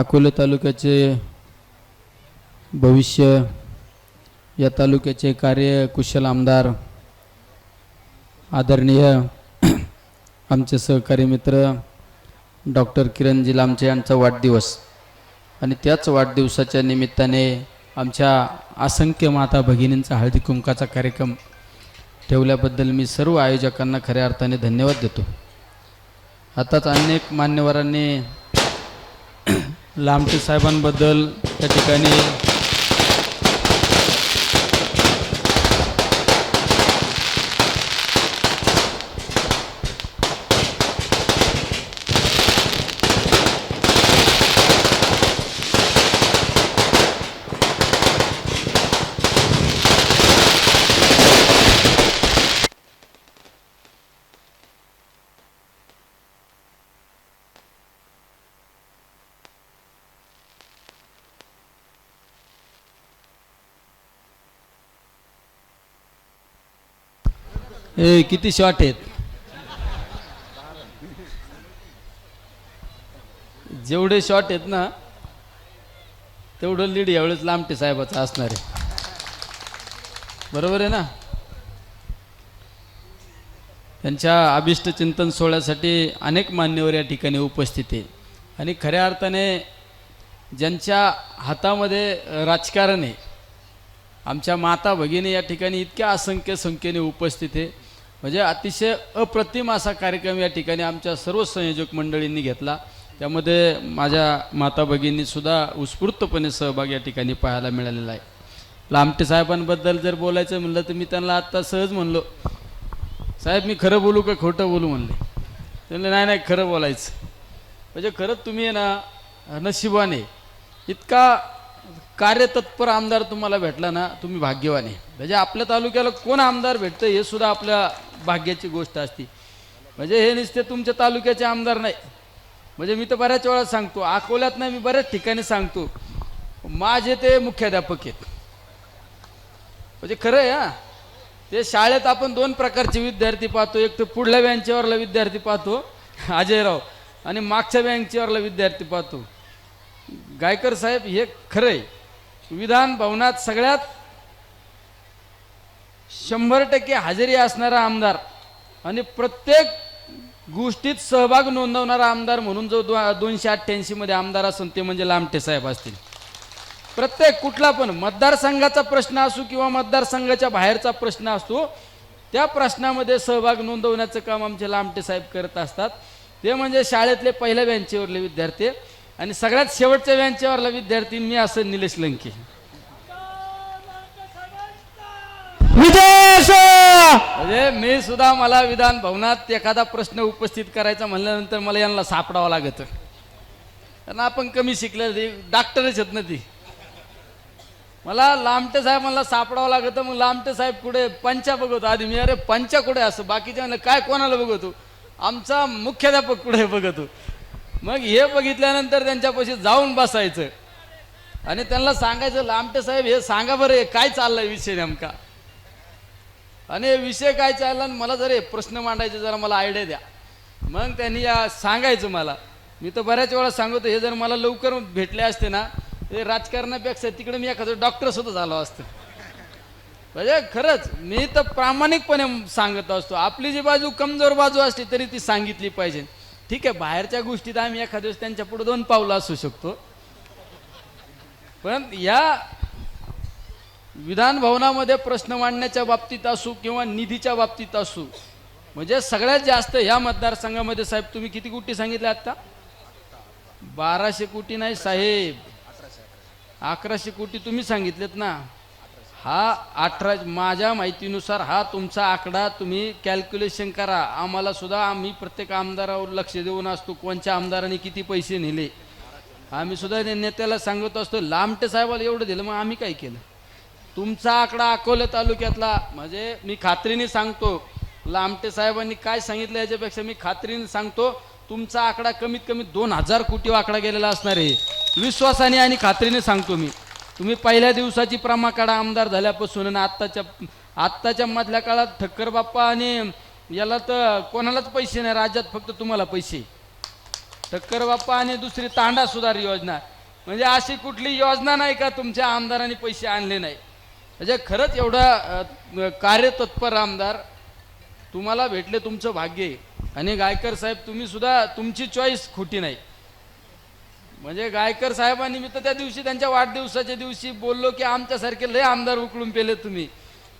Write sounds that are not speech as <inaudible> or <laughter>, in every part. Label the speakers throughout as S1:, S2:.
S1: अकोले तालुक्याचे भविष्य या तालुक्याचे कार्यकुशल आमदार आदरणीय <clears throat> आमचे सहकारी मित्र डॉक्टर किरणजी लामचे यांचा वाढदिवस. आणि त्याच वाढदिवसाच्या निमित्ताने आमच्या असंख्य माता भगिनींचा हळदी कुंकाचा कार्यक्रम ठेवल्याबद्दल मी सर्व आयोजकांना खऱ्या अर्थाने धन्यवाद देतो. आताच अनेक मान्यवरांनी <clears throat> लामटे साहेबांबद्दल त्या ठिकाणी ए किती शॉट आहेत? जेवढे शॉट आहेत ना तेवढं लीड यावेळेस लांबटे साहेबाचं असणार आहे. बरोबर आहे ना? त्यांच्या अभिष्ट चिंतन सोहळ्यासाठी अनेक मान्यवर या ठिकाणी उपस्थित आहे आणि खऱ्या अर्थाने ज्यांच्या हातामध्ये राजकारण आहे आमच्या माता भगिनी या ठिकाणी इतक्या असंख्य संख्येने उपस्थित आहे. म्हणजे अतिशय अप्रतिम असा कार्यक्रम या ठिकाणी आमच्या सर्व संयोजक मंडळींनी घेतला. त्यामध्ये माझ्या माता भगिनीसुद्धा उत्स्फूर्तपणे सहभाग या ठिकाणी पाहायला मिळालेला आहे. लामटे साहेबांबद्दल जर बोलायचं म्हणलं तर मी त्यांना आत्ता सहज म्हणलो. साहेब मी खरं बोलू का खोटं बोलू म्हणले. त्यांना नाही नाही खरं बोलायचं. म्हणजे खरंच तुम्ही आहे ना नशिबाने इतका कार्यतत्पर आमदार तुम्हाला भेटला ना तुम्ही भाग्यवान आहे. म्हणजे आपल्या तालुक्याला कोण आमदार भेटतं हे सुद्धा आपल्या भाग्याची गोष्ट असते. म्हणजे हे नुसते तुमच्या तालुक्याचे आमदार नाही. म्हणजे मी तर बऱ्याच वेळा सांगतो अकोल्यात नाही मी बऱ्याच ठिकाणी सांगतो. माझे ते मुख्याध्यापक आहेत. म्हणजे खरं आहे हा. ते शाळेत आपण दोन प्रकारचे विद्यार्थी पाहतो. एक तर पुढल्या बँचेवरला विद्यार्थी पाहतो अजयराव आणि मागच्या बँचेवरला विद्यार्थी पाहतो. गायकर साहेब हे खरं आहे. विधान भवनात सगळ्यात शंभर टक्के हजेरी असणारा आमदार आणि प्रत्येक गोष्टीत सहभाग नोंदवणारा आमदार म्हणून जो दो दोनशे अठ्ठ्याऐंशीमध्ये आमदार असून ते म्हणजे लामटे साहेब असतील. प्रत्येक कुठला पण मतदारसंघाचा प्रश्न असो किंवा मतदारसंघाच्या बाहेरचा प्रश्न असतो त्या प्रश्नामध्ये सहभाग नोंदवण्याचं काम आमचे लामटे साहेब करत असतात. ते म्हणजे शाळेतले पहिल्या बँचेवरले विद्यार्थी आणि सगळ्यात शेवटच्या बँचेवरला विद्यार्थी मी असं निलेश लंके. म्हणजे मी सुद्धा मला विधान भवनात एखादा प्रश्न उपस्थित करायचा म्हणल्यानंतर मला यांना सापडावं लागत. कारण आपण कमी शिकले डॉक्टरच आहेत ना ती. मला लामटे साहेब मला सापडावं लागतं मग लामटे साहेब कुठे? पंचा बघतो आधी. मी अरे पंचा कुठे असं? बाकीच्या म्हणलं काय कोणाला बघतो? आमचा मुख्याध्यापक कुठे बघतो. मग हे बघितल्यानंतर त्यांच्यापाशी जाऊन बसायचं. आणि त्यांना सांगायचं लामटे साहेब हे सांगा बरं काय चाललंय विषय नेमका? आणि विषय काय चालला आणि मला जर प्रश्न मांडायचे जरा मला आयडिया द्या. मग त्यांनी या सांगायचं मला. मी तर बऱ्याच वेळा सांगतो हे जर मला लवकर भेटले असते ना ते राजकारणापेक्षा तिकडे मी एखादं डॉक्टर सुद्धा झालो असतं. म्हणजे खरंच मी तर प्रामाणिकपणे सांगत असतो. आपली जी बाजू कमजोर बाजू असली तरी ती सांगितली पाहिजे. ठीक आहे बाहेरच्या गोष्टीत आम्ही एखाद्या दिवस त्यांच्या पुढे दोन पावलं असू शकतो. पण या विधान भवनामध्ये प्रश्न मांडण्याच्या बाबतीत असू किंवा निधीच्या बाबतीत असू म्हणजे सगळ्यात जास्त ह्या मतदारसंघामध्ये साहेब तुम्ही किती कोटी सांगितले आता बाराशे कोटी नाही साहेब. अकराशे कोटी तुम्ही सांगितलेत ना. हा अठरा माझ्या माहितीनुसार हा तुमचा आकडा तुम्ही कॅल्क्युलेशन करा. आम्हाला सुद्धा आम्ही प्रत्येक आमदारावर लक्ष देऊन असतो कोणत्या आमदाराने किती पैसे नेले. आम्ही सुद्धा नेत्याला सांगत असतो लांबटे साहेबाला एवढं दिलं मग आम्ही काय केलं? तुमचा आकडा अकोले तालुक्यातला म्हणजे मी खात्रीने सांगतो लामटे साहेबांनी काय सांगितलं याच्यापेक्षा मी खात्रीने सांगतो तुमचा आकडा कमीत कमी दोन हजार कोटी आकडा गेलेला असणार आहे. विश्वासाने आणि खात्रीने सांगतो मी. तुम्ही पहिल्या दिवसाची प्रमाकाडा आमदार झाल्यापासून आणि आत्ताच्या आत्ताच्या मधल्या काळात ठक्कर बाप्पा आणि याला तर कोणालाच पैसे नाही राज्यात फक्त तुम्हाला पैसे. ठक्कर बाप्पा आणि दुसरी तांडा सुधार योजना. म्हणजे अशी कुठली योजना नाही का तुमच्या आमदारांनी पैसे आणले नाही. म्हणजे खरंच एवढा कार्यतत्पर आमदार तुम्हाला भेटले तुमचं भाग्य. आहे आणि गायकर साहेब तुम्ही सुद्धा तुमची चॉईस खोटी नाही. म्हणजे गायकर साहेबांनी मी तर त्या दिवशी त्यांच्या वाढदिवसाच्या दिवशी बोललो की आमच्यासारखे लय आमदार उकळून पेले तुम्ही.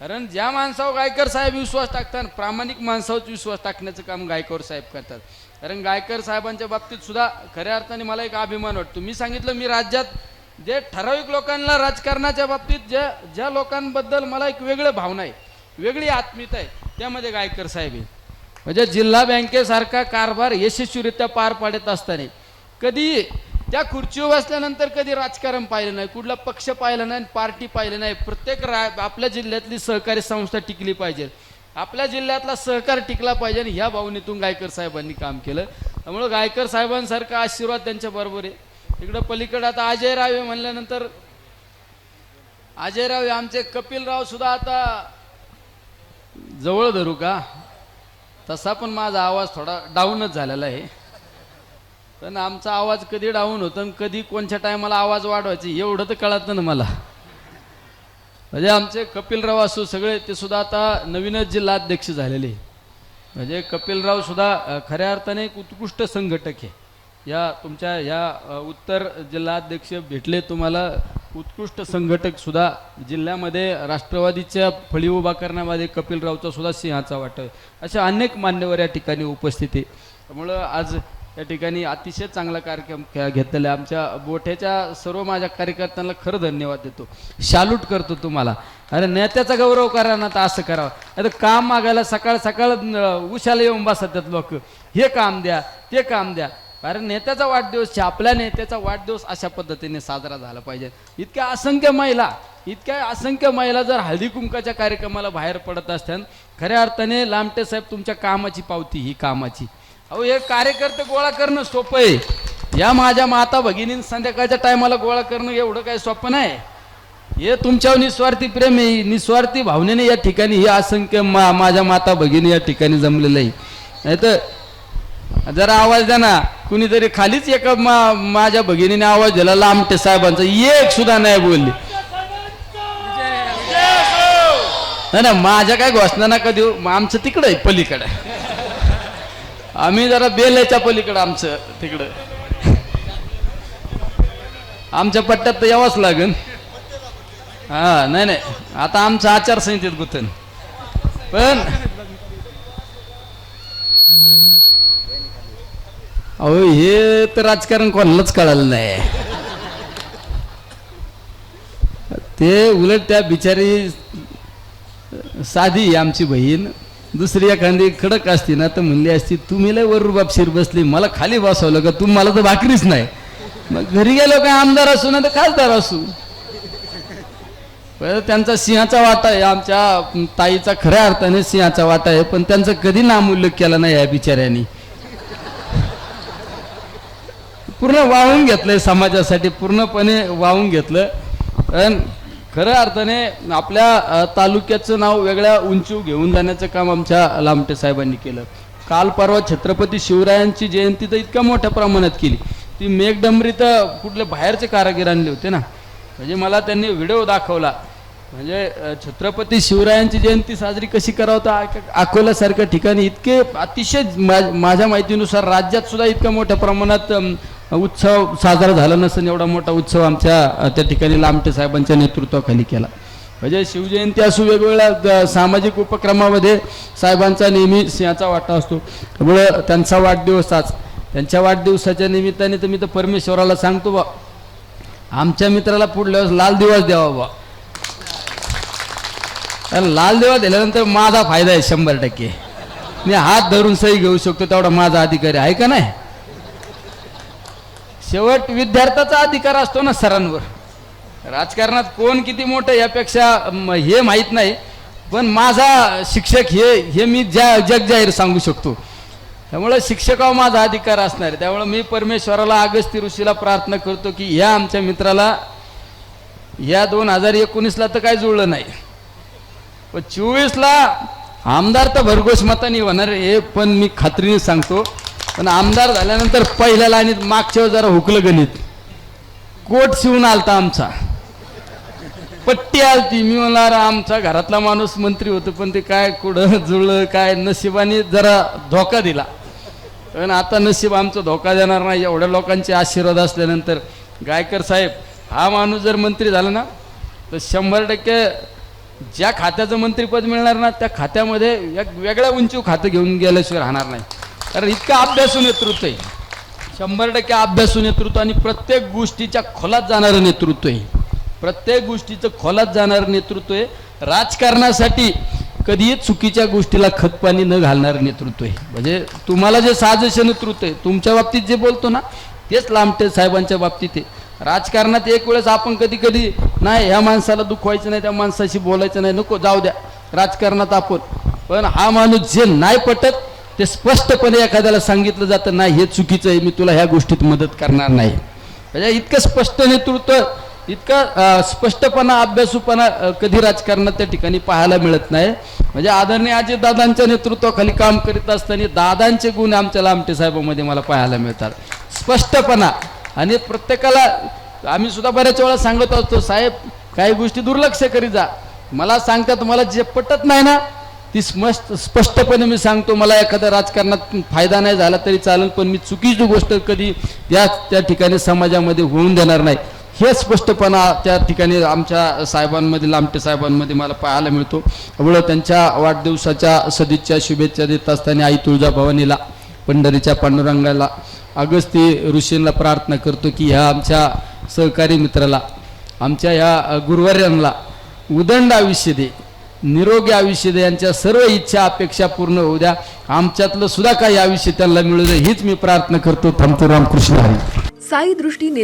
S1: कारण ज्या माणसावर गायकर साहेब विश्वास टाकतात प्रामाणिक माणसावर विश्वास टाकण्याचं काम गायकर साहेब करतात. कारण गायकर साहेबांच्या बाबतीत सुद्धा खऱ्या अर्थाने मला एक अभिमान वाटतो. मी सांगितलं मी राज्यात जे ठराविक लोकांना राजकारणाच्या बाबतीत ज्या ज्या लोकांबद्दल मला एक वेगळं भावना आहे वेगळी आत्मीयता आहे त्यामध्ये गायकर साहेब आहे म्हणजे जिल्हा बँकेसारखा कारभार यशस्वीरित्या पार पाडत असताना कधी त्या खुर्चीवर बसल्यानंतर कधी राजकारण पाहिलं नाही कुठला पक्ष पाहिला नाही पार्टी पाहिलं नाही प्रत्येक रा आपल्या जिल्ह्यातली सहकारी संस्था टिकली पाहिजे. आपल्या जिल्ह्यातला सहकार टिकला पाहिजे आणि ह्या भावनेतून गायकर साहेबांनी काम केलं. त्यामुळं गायकर साहेबांसारखा आशीर्वाद त्यांच्या बरोबर आहे. तिकडं पलीकडं आता अजय रावे म्हणल्यानंतर अजय रावे आमचे कपिलराव सुद्धा आता जवळ धरू का? तसा पण माझा आवाज थोडा डाऊनच झालेला आहे. पण आमचा आवाज कधी डाऊन होतो आणि कधी कोणत्या टायमाला आवाज वाढवायची एवढं तर कळत ना मला. म्हणजे आमचे कपिलराव असो सगळे ते सुद्धा आता नवीनच जिल्हाध्यक्ष झालेले. म्हणजे कपिलराव सुद्धा खऱ्या अर्थाने एक उत्कृष्ट संघटक आहे. या तुमच्या या उत्तर जिल्हाध्यक्ष भेटले तुम्हाला. उत्कृष्ट संघटक सुद्धा जिल्ह्यामध्ये राष्ट्रवादीच्या फळी उभा करण्यामध्ये कपिलरावचा सुद्धा सिंहाचा वाटत आहे. अशा अनेक मान्यवर या ठिकाणी उपस्थित आहे. त्यामुळं आज या ठिकाणी अतिशय चांगला कार्यक्रम घेतलेला आहे. आमच्या बोठ्याच्या सर्व माझ्या कार्यकर्त्यांना खरं धन्यवाद देतो. शालूट करतो तुम्हाला. अरे नेत्याचा गौरव करा ना तर असं करावं आता काम मागायला सकाळ सकाळ उशाला येऊन बसतात लोक. हे काम द्या ते काम द्या. कारण नेत्याचा वाढदिवस आपल्या नेत्याचा वाढदिवस अशा पद्धतीने साजरा झाला पाहिजे. इतक्या असंख्य महिला इतक्या असंख्य महिला जर हळदी कुंकाच्या कार्यक्रमाला बाहेर पडत असतात खऱ्या अर्थाने लामटे साहेब तुमच्या कामाची पावती ही कामाची. अहो हे कार्यकर्ते गोळा करणं सोपं आहे. या माझ्या माता भगिनी संध्याकाळच्या टायमाला गोळा करणं एवढं काही सोपं नाही. हे तुमच्यावर निस्वार्थी प्रेम आहे. निस्वार्थी भावनेने या ठिकाणी हे असंख्य मा माझ्या माता भगिनी या ठिकाणी जमलेलं आहे. नाही तर जरा आवाज द्या ना. कुणीतरी खालीच एका मा माझ्या भगिनीने आवाज दिला लांबटे साहेबांचा. एक सुद्धा नाही बोलली. नाही ना माझ्या काय घोषणा ना कधी आमचं तिकडं आहे पलीकडं. आम्ही जरा बेल्याच्या पलीकडं आमचं तिकडं. आमच्या पट्ट्यात तर यावंच लागेल. हा नाही नाही. आता आमचं आचारसंहितेत गुतन. पण अहो हे तर राजकारण कोणालाच कळालं नाही. ते उलट त्या बिचारी साधी आमची बहीण. दुसरी एखादी खडक असती ना तर म्हणली असती तुम्ही लय वर बापशीर बसली मला खाली बसवलं का तू मला तर भाकरीच नाही. मग घरी गेलो काय आमदार असू ना तर खासदार असू. त्यांचा सिंहाचा वाटा आहे आमच्या ताईचा खऱ्या अर्थाने सिंहाचा वाटा आहे पण त्यांचा कधी नामोल्लेख केला नाही या बिचाऱ्यांनी. पूर्ण वाहून घेतलंय समाजासाठी पूर्णपणे वाहून घेतलं. कारण खऱ्या अर्थाने आपल्या तालुक्याचं नाव वेगळ्या उंचीव घेऊन जाण्याचं काम आमच्या लामटे साहेबांनी केलं. काल परवा छत्रपती शिवरायांची जयंती तर इतक्या मोठ्या प्रमाणात केली. ती मेघडंबरी तर कुठले बाहेरचे कारागीर आणले होते ना. म्हणजे मला त्यांनी व्हिडिओ दाखवला. म्हणजे छत्रपती शिवरायांची जयंती साजरी कशी करावं तर अकोल्यासारख्या ठिकाणी इतके अतिशय माझ्या माहितीनुसार राज्यात सुद्धा इतक्या मोठ्या प्रमाणात उत्सव साजरा झाला नसेल एवढा मोठा उत्सव आमच्या त्या ठिकाणी लामटे साहेबांच्या नेतृत्वाखाली केला. म्हणजे शिवजयंती असू वेगवेगळ्या सामाजिक उपक्रमामध्ये साहेबांचा नेहमी सिंहाचा वाटा असतो. त्यामुळे त्यांचा वाढदिवस आज त्यांच्या वाढदिवसाच्या निमित्ताने तर मी तर परमेश्वराला सांगतो बा आमच्या मित्राला पुढल्या वेळेस लाल दिवस द्यावा बा. तर लाल दिवा दिल्यानंतर माझा फायदा आहे शंभर टक्के. मी हात धरून सही घेऊ शकतो तेवढा माझा अधिकारी आहे का नाही? शेवट विद्यार्थ्याचा अधिकार असतो ना सरांवर. राजकारणात कोण किती मोठं यापेक्षा हे माहीत नाही. पण माझा शिक्षक हे हे मी ज्या जग जाहीर सांगू शकतो. त्यामुळे शिक्षकावर माझा अधिकार असणार. आहे त्यामुळे मी परमेश्वराला अगस्ती ऋषीला प्रार्थना करतो की या आमच्या मित्राला या दोन हजार एकोणीसला तर काय जुळलं नाही. पण चोवीसला आमदार तर भरघोस मताने होणार हे पण मी खात्रीने सांगतो. पण आमदार झाल्यानंतर पहिल्या लाईनीत मागच्या जरा हुकलं गणित. कोट शिवून आलता आमचा. पट्टी आलती. मी म्हणला आमचा घरातला माणूस मंत्री होतो पण ते काय कुठं जुळलं काय नशिबाने जरा धोका दिला. पण आता नशीब आमचं धोका देणार नाही. एवढ्या लोकांचे आशीर्वाद असल्यानंतर गायकर साहेब हा माणूस जर मंत्री झाला ना तर शंभर टक्के ज्या खात्याचं मंत्रीपद मिळणार ना त्या खात्यामध्ये एक वेगळ्या उंचीव खातं घेऊन गेल्याशिवाय राहणार नाही. कारण इतकं अभ्यासू नेतृत्व आहे. शंभर टक्के अभ्यासू नेतृत्व आणि प्रत्येक गोष्टीच्या खोलात जाणारं नेतृत्व आहे. प्रत्येक गोष्टीचं खोलात जाणारं नेतृत्व आहे. राजकारणासाठी कधीही चुकीच्या गोष्टीला खतपाणी न घालणारं नेतृत्व आहे. म्हणजे तुम्हाला जे साजेश नेतृत्व आहे तुमच्या बाबतीत जे बोलतो ना तेच लांबटे साहेबांच्या बाबतीत आहे. राजकारणात एक वेळेस आपण कधी कधी नाही ह्या माणसाला दुखवायचं नाही त्या माणसाशी बोलायचं नाही नको जाऊ द्या. राजकारणात आपण. पण हा माणूस जे नाही पटत ते स्पष्टपणे एखाद्याला सांगितलं जातं नाही हे चुकीचं आहे मी तुला ह्या गोष्टीत मदत करणार नाही. म्हणजे इतकं स्पष्ट नेतृत्व इतकं स्पष्टपणा अभ्यासूपणा कधी राजकारणात त्या ठिकाणी पाहायला मिळत नाही. म्हणजे आदरणीय अजितदादांच्या नेतृत्वाखाली काम करीत असताना दादांचे गुण आमच्या लामटे साहेबांमध्ये मला पाहायला मिळतात. स्पष्टपणा. आणि प्रत्येकाला आम्ही सुद्धा बऱ्याच वेळा सांगत असतो साहेब काही गोष्टी दुर्लक्ष करी जा. मला सांगतात मला जे पटत नाही ना. ती स्मस्त स्पष्टपणे मी सांगतो मला एखाद्या राजकारणात फायदा नाही झाला तरी चालेल पण मी चुकीची गोष्ट कधी त्या त्या ठिकाणी समाजामध्ये होऊन देणार नाही. हे स्पष्टपणा त्या ठिकाणी आमच्या साहेबांमध्ये लामटे साहेबांमध्ये मला पाहायला मिळतो. एवढं त्यांच्या वाढदिवसाच्या सदिच्छा शुभेच्छा देत असताना आई तुळजाभवानीला पंढरीच्या पांडुरंगाला अगस्ती ऋषींना प्रार्थना करतो की ह्या आमच्या सहकारी मित्राला आमच्या ह्या गुरुवार्यांना उदंड आयुष्य दे. निरोगी आयुष्य दे यांच्या सर्व इच्छा अपेक्षा पूर्ण होऊ द्या. आमच्यातलं सुद्धा काही आयुष्य त्यांना मिळू दे हीच मी प्रार्थना करतो. थांबतो रामकृष्ण हरी.
S2: साई दृष्टी नेत्र